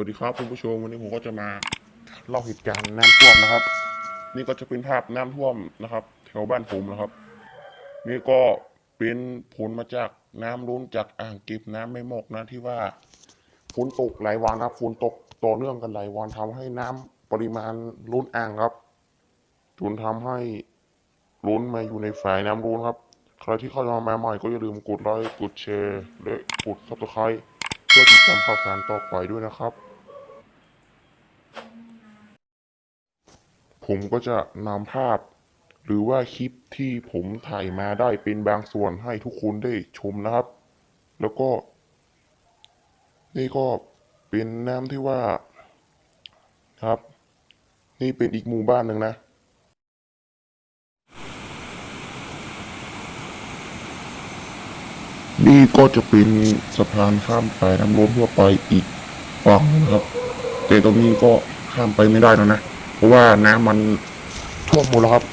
วัสดีครับคุณผู้ชมวันนี้ผมก็จะมาเล่าเหตุการณ์น้ำท่วมนะครับ นี่ก็จะเป็นภาพน้ำท่วมนะครับ แถวบ้านผมนะครับ นี่ก็เป็นผลมาจากน้ำล้นจากอ่างเก็บน้ำไม่หมกนะที่ว่าฝนตกหลายวันครับฝนตกต่อเนื่องกันหลายวันทำให้น้ำปริมาณล้นอ่างครับจนทำให้ล้นมาอยู่ในฝ่ายน้ำล้นครับ ใครที่เข้ามาใหม่ก็อย่าลืมกดไลค์กดแชร์และกดซับสไครต์ เพื่อติดตามข่าวสารต่อไปด้วยนะครับ ผมก็จะนำภาพ หรือว่าคลิปที่ผมถ่ายมาได้เป็นบางส่วนให้ทุกคนได้ชมนะครับ แล้วก็ นี่ก็เป็นน้ำที่ว่าครับ นี่เป็นอีกหมู่บ้านหนึ่งนะ นี่ก็จะเป็นสะพานข้ามสายน้ำล้นทั่วไปอีกฝั่งนะครับ แต่ตรงนี้ก็ข้ามไปไม่ได้แล้วนะ เพราะว่าน้ำมันท่วมหมดแล้วครับ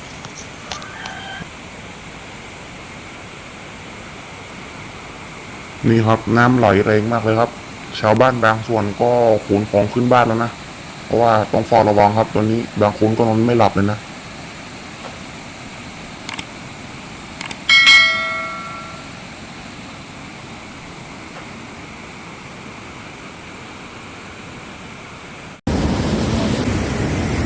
นี่ครับน้ำไหลแรงมากเลยครับ ชาวบ้านบางส่วนก็ขนของขึ้นบ้านแล้วนะ เพราะว่าต้องเฝ้าระวังครับตอนนี้บางคนก็นอนไม่หลับเลยนะ